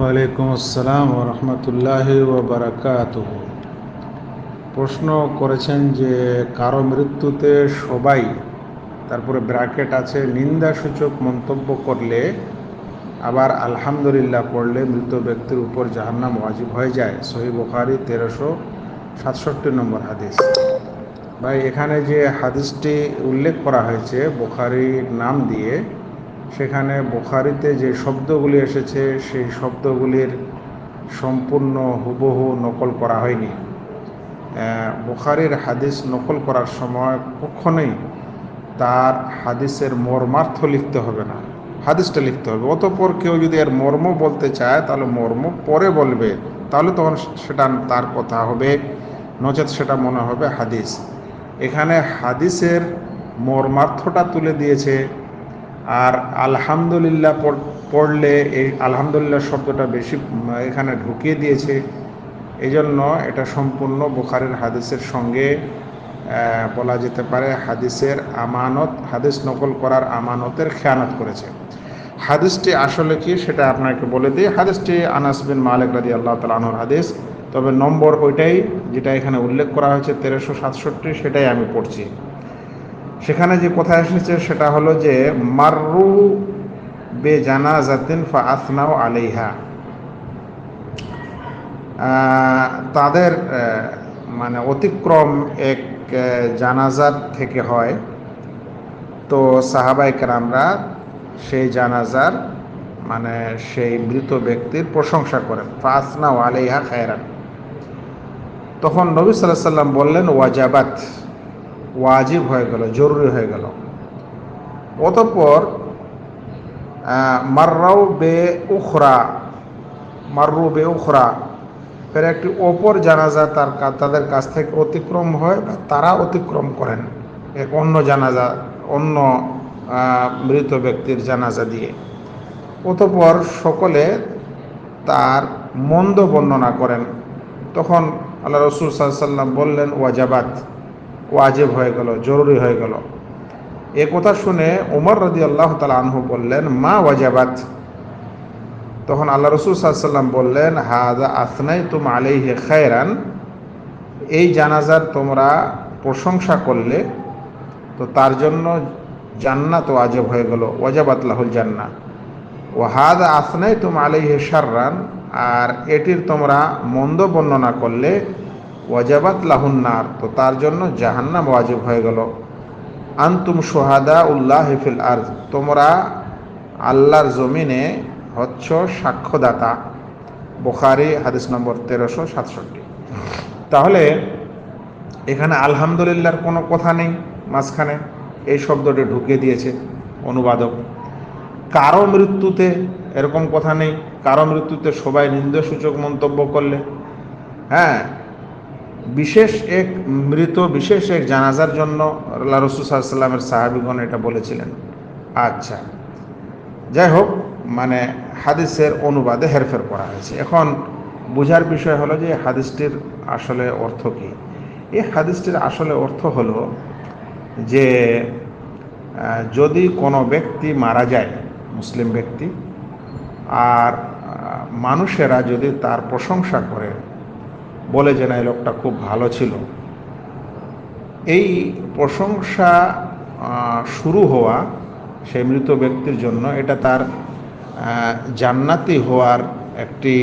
ওয়ালাইকুম আসসালাম রহমতুল্লাহ বারাকাত প্রশ্ন করেছেন যে, কারও মৃত্যুতে সবাই, তারপরে ব্র্যাকেট আছে, নিন্দাসূচক মন্তব্য করলে, আবার আলহামদুলিল্লাহ পড়লে মৃত ব্যক্তির উপর জাহান্নাম ওয়াজিব হয়ে যায়। সহি বুখারি তেরোশো সাতষট্টি নম্বর হাদিস। ভাই, এখানে যে হাদিসটি উল্লেখ করা হয়েছে, বুখারির নাম দিয়ে সেখানে বুখারিতে যে শব্দগুলি এসেছে, সেই শব্দগুলির সম্পূর্ণ হুবহু নকল করা হয়নি। বুখারির হাদিস নকল করার সময় কখনোই তার হাদিসের মর্মার্থ লিখতে হবে না। হাদিসটা লিখতে হবে। অতপর কেউ যদি এর মর্ম বলতে চায়, তাহলে মর্ম পরে বলবে। তাহলে তখন সেটা তার কথা হবে, নচেত সেটা মনে হবে হাদিস। এখানে হাদিসের মর্মার্থটা তুলে দিয়েছে আর আলহামদুলিল্লাহ পড়লে এই আলহামদুলিল্লাহ শব্দটা বেশি, এখানে ঢুকিয়ে দিয়েছে। এই জন্য এটা সম্পূর্ণ বুখারের হাদিসের সঙ্গে বলা যেতে পারে হাদিসের আমানত, হাদিস নকল করার আমানতের খেয়ানত করেছে। হাদিসটি আসলে কি সেটা আপনাকে বলে দিই। হাদিসটি আনাস বিন মালিক রাজি আল্লাহ তালানোর হাদিস। তবে নম্বর ওইটাই যেটা এখানে উল্লেখ করা হয়েছে, তেরোশো সাতষট্টি, সেটাই আমি পড়ছি। সেখানে যে কথা এসেছে সেটা হলো যে, মাররু বে জানা জাতিন ফা আসনাও আলিহা তাদের মানে অতিক্রম এক জানাজার থেকে হয়। তো সাহাবাই কেরামরা সেই জানাজার মানে সেই মৃত ব্যক্তির প্রশংসা করেন। ফাসনা আলাইহা খায়রান। তখন নবী সাল্লাহ সাল্লাম বললেন, ওয়াজাবাত। ওয়াজিব হয়ে গেল, জরুরি হয়ে গেল। অতঃপর মার্রাও বে উখরা, মার্রু বে উখরা ফের একটি অপর জানাজা তার তাদের কাছ থেকে অতিক্রম হয় বা তারা অতিক্রম করেন এক অন্য জানাজা, অন্য মৃত ব্যক্তির জানাজা দিয়ে। অতপর সকলে তার মন্দ বর্ণনা করেন। তখন আল্লাহ রসুল সাল্লাম বললেন, ওয়াজাবাত। ওয়াজেব হয়ে গেল, জরুরি হয়ে গেল। এ কথা শুনে উমর রদি আল্লাহ তালা আনহু বললেন, মা ওয়াজাবাত? তখন আল্লাহ রসুল সাল্লাম বললেন হাজা আসনাই তুম আলাইহে খায়রান। এই জানাজার তোমরা প্রশংসা করলে, তো তার জন্য জান্নাত ওয়াজেব হয়ে গেল, ওয়াজাবাত লাহুল জান্না ও হাদ আসনাই তুম আলাইহে সাররান আর এটির তোমরা মন্দ বর্ণনা করলে ওয়াজাবাত লাহুন্নার তো তার জন্য জাহান্নাম ওয়াজিব হয়ে গেল। আন্তুম সোহাদা উল্লাহ হেফিল আর তোমরা আল্লাহর জমিনে হচ্ছ সাক্ষ্যদাতা। বোখারি, হাদিস নম্বর তেরোশো সাতষট্টি। তাহলে এখানে আলহামদুলিল্লাহর কোনো কথা নেই মাঝখানে। এই শব্দটি ঢুকিয়ে দিয়েছে অনুবাদক। কারও মৃত্যুতে এরকম কথা নেই। কারও মৃত্যুতে সবাই নিন্দসূচক মন্তব্য করলে। হ্যাঁ বিশেষ এক মৃত, বিশেষ এক জানাজার জন্য আল্লাহ রসুল সাল্লামের সাহাবিগণ এটা বলেছিলেন। আচ্ছা যাই হোক মানে হাদিসের অনুবাদে হেরফের করা হয়েছে। এখন বোঝার বিষয় হলো যে হাদিসটির আসলে অর্থ কী? এই হাদিসটির আসলে অর্থ হলো যে যদি কোনো ব্যক্তি মারা যায়, মুসলিম ব্যক্তি, আর মানুষেরা যদি তার প্রশংসা করে বলে যে না, এই লোকটা খুব ভালো ছিল। এই প্রশংসা শুরু হওয়া সেই মৃত ব্যক্তির জন্য এটা তার জান্নাতি হওয়ার একটি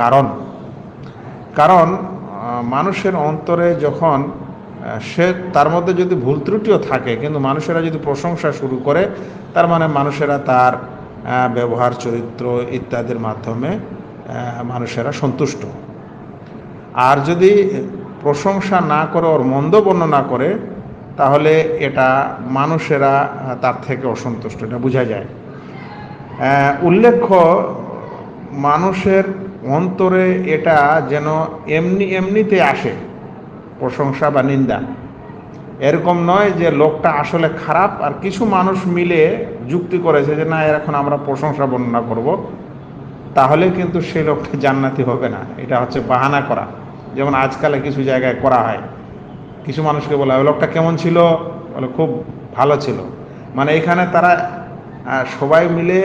কারণ। কারণ মানুষের অন্তরে যখন সে তার মধ্যে যদি ভুল ত্রুটিও থাকে, কিন্তু মানুষেরা যদি প্রশংসা শুরু করে, তার মানে মানুষেরা তার ব্যবহার, চরিত্র ইত্যাদির মাধ্যমে মানুষেরা সন্তুষ্ট। আর যদি প্রশংসা না করে, ওর মন্দ বর্ণনা করে, তাহলে এটা মানুষেরা তার থেকে অসন্তুষ্ট, এটা বোঝা যায়। উল্লেখ্য, মানুষের অন্তরে এটা যেন এমনি এমনিতে আসে, প্রশংসা বা নিন্দা। এরকম নয় যে লোকটা আসলে খারাপ, আর কিছু মানুষ মিলে যুক্তি করেছে যে না এখন আমরা প্রশংসা বর্ণনা করব, তাহলে কিন্তু সেই লোকটা জান্নাতি হবে না। এটা হচ্ছে বাহানা করা। যেমন আজকালে কিছু জায়গায় করা হয়। কিছু মানুষকে বলা ওই লোকটা কেমন ছিল? বলে, খুব ভালো ছিল। মানে এখানে তারা সবাই মিলে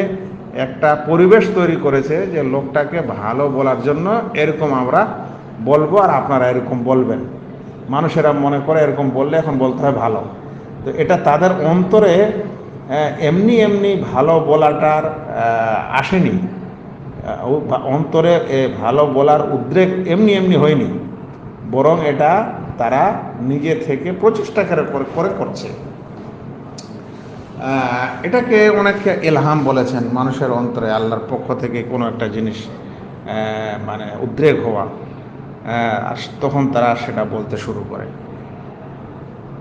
একটা পরিবেশ তৈরি করেছে যে লোকটাকে ভালো বলার জন্য এরকম আমরা বলব আর আপনারা এরকম বলবেন। মানুষেরা মনে করে এরকম বললে এখন বলতে হয় ভালো। তো এটা তাদের অন্তরে এমনি এমনি ভালো বলাটার আসেনি। অন্তরে ভালো বলার উদ্রেক এমনি এমনি হয়নি। বরং এটা তারা নিজে থেকে প্রচেষ্টা করে, করে- করে করছে। এটাকে অনেকে এলহাম বলেছেন মানুষের অন্তরে, আল্লাহর পক্ষ থেকে কোনো একটা জিনিস মানে উদ্রেক হওয়া। আর তখন তারা সেটা বলতে শুরু করে।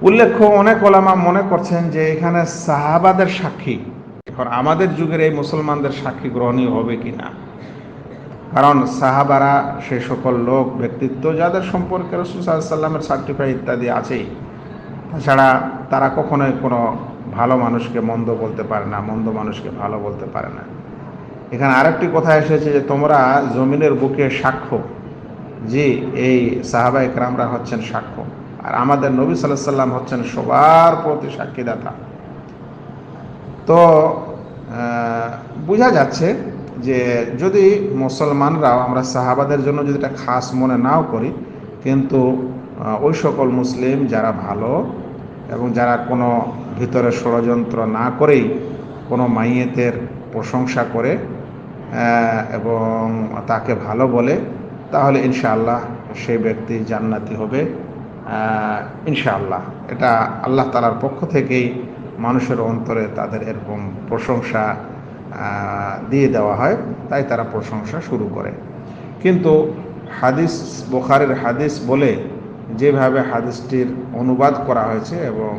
উল্লেখ্য, অনেক ওলামা মনে করছেন যে এখানে সাহাবাদের সাক্ষী, এখন আমাদের যুগের এই মুসলমানদের সাক্ষী গ্রহণীয় হবে কি না কারণ সাহাবারা সেই সকল লোক, ব্যক্তিত্ব যাদের সম্পর্কে রসুল সাল্লামের সার্টিফাই ইত্যাদি আছেই, তাছাড়া তারা কখনোই কোনো ভালো মানুষকে মন্দ বলতে পারে না, মন্দ মানুষকে ভালো বলতে পারে না। এখানে আরেকটি কথা এসেছে যে তোমরা জমিনের বুকে সাক্ষ্য জি এই সাহাবা একরামরা হচ্ছেন সাক্ষ্য, আর আমাদের নবী সাল্লাহ সাল্লাম হচ্ছেন সবার প্রতি সাক্ষীদাতা। তো বোঝা যাচ্ছে যে যদি মুসলমানরাও আমরা সাহাবাদের জন্য যদি এটা খাস মনে নাও করি, কিন্তু ওই সকল মুসলিম যারা ভালো এবং যারা কোনো ভিতরে ষড়যন্ত্র না করেই কোনো মাইয়েতের প্রশংসা করে এবং তাকে ভালো বলে, তাহলে ইনশাআল্লাহ সেই ব্যক্তি জান্নাতি হবে। ইনশাআল্লাহ এটা আল্লাহ তালার পক্ষ থেকেই মানুষের অন্তরে তাদের এরকম প্রশংসা দিয়ে দেওয়া হয়, তাই তারা প্রশংসা শুরু করে। কিন্তু হাদিস, বোখারের হাদিস বলে যেভাবে হাদিসটির অনুবাদ করা হয়েছে এবং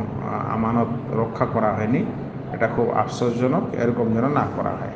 আমানত রক্ষা করা হয়নি, এটা খুব আশ্চর্যজনক এরকম যেন না করা হয়।